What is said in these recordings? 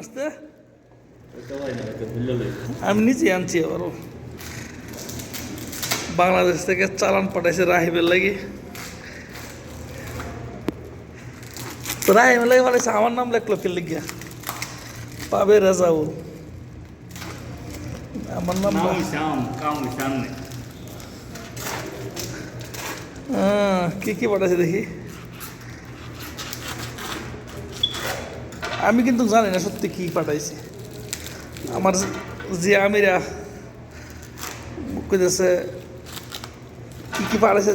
আসতে? আমি নিজে আনছি আবারও। বাংলাদেশ থেকে চালান পাঠাইছে রাহিবের লাগি। তো রাহিমের লাগে পাঠাইছে আমার নাম লেখলো কে লিখিয়া। পাবে রাজাউল। আমার নাম হ্যাঁ, কি কি পাঠাইছে দেখি। আমি কিন্তু জানি না সত্যি কি পাঠাইছে। আমার যে আমিরা কইতেছে, কি কি পাঠাইছে,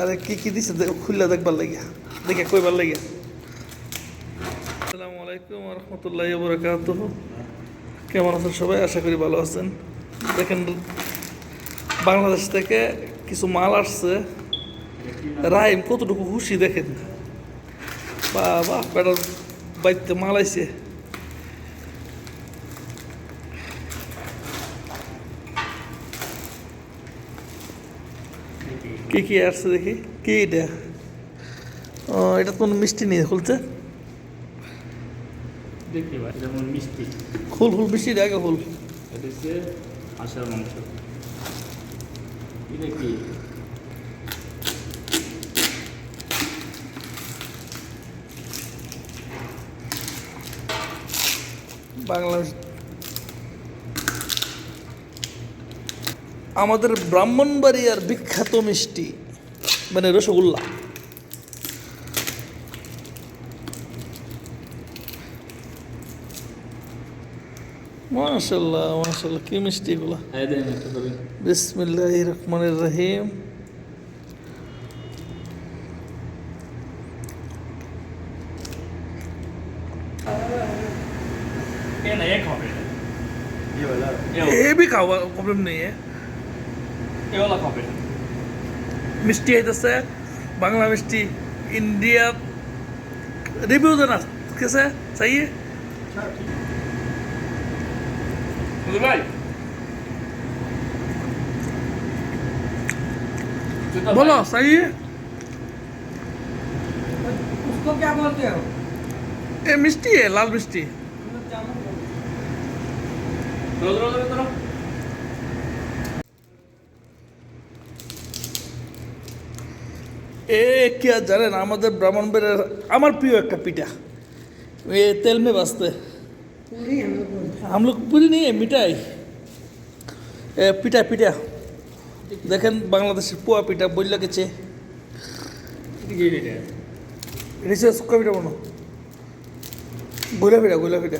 আরে কি কি দিছে খুললে দেখবার লাগিয়া, দেখে কইবার লাগিয়া। আসসালামু আলাইকুম রহমতুল্লাহ বরকাত কেমন আছেন সবাই? আশা করি ভালো আছেন। দেখেন, বাংলাদেশ থেকে কিছু মাল আসছে। রাহিম কতটুকু খুশি দেখেন বাবা বেটার বাড়িতে মালাইছে কি কি আসছে দেখি? কি এটা? ও এটা তো কোনো মিষ্টি নেই যেমন মিষ্টি। ফুল মিষ্টি আগে ফুল এটা হচ্ছে হাঁসের মাংস। এটা কি? বাংলাদেশ। আমাদের ব্রাহ্মণবাড়িয়ার বিখ্যাত মিষ্টি মানে রসগোল্লা। মাশাল্লাহ মাশাল্লাহ কি মিষ্টি এগুলা। বিসমিল্লাহ রহমানির রহিম। ये ना एक হবে ये वाला ये ये भी খাওয়া প্রবলেম নেই है ये वाला হবে মিষ্টি আইতেছে বাংলা মিষ্টি ইন্ডিয়া রিভিউ দেনা कैसे सही है বুঝলি ভাই बोलो सही है उसको क्या बोलते हो ये मिष्टी है लाल मिष्टी ধরো ধরো ধরো ধরো এ কি আর জানেন আমাদের ব্রাহ্মণবাড়িয়ার আমার প্রিয় একটা পিঠা ये तेल में बसते पूरी हम लोग बोलते हम लोग पूरी नहीं है मिठाई এ পিঠা পিঠা দেখেন বাংলাদেশের পোয়া পিঠা বললে গেছে এটা কি এটা এটা হচ্ছে শুক্কা পিঠা বানো গোলা পিঠা গোলা পিঠা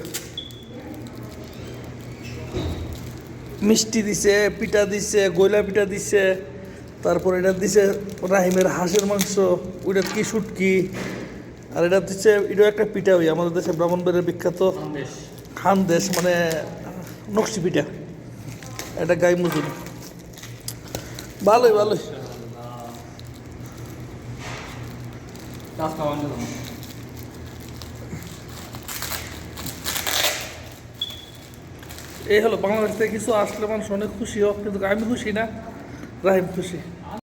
মিষ্টি দিছে পিঠা দিছে গোলা পিঠা দিছে তারপর এটা দিছে রাহিমের হাঁসের মাংস ওইটা কি শুটকি আর এটা দিচ্ছে এটাও একটা পিঠা ওই আমাদের দেশে ব্রাহ্মণবাড়ির বিখ্যাত খান দেশ মানে নকশি পিঠা। এটা গাই মজুরি। ভালোই ভালোই। এই হলো বাংলাদেশ থেকে কিছু আসলে মানুষ অনেক খুশি হোক, কিন্তু আমি খুশি না, রাহিম খুশি।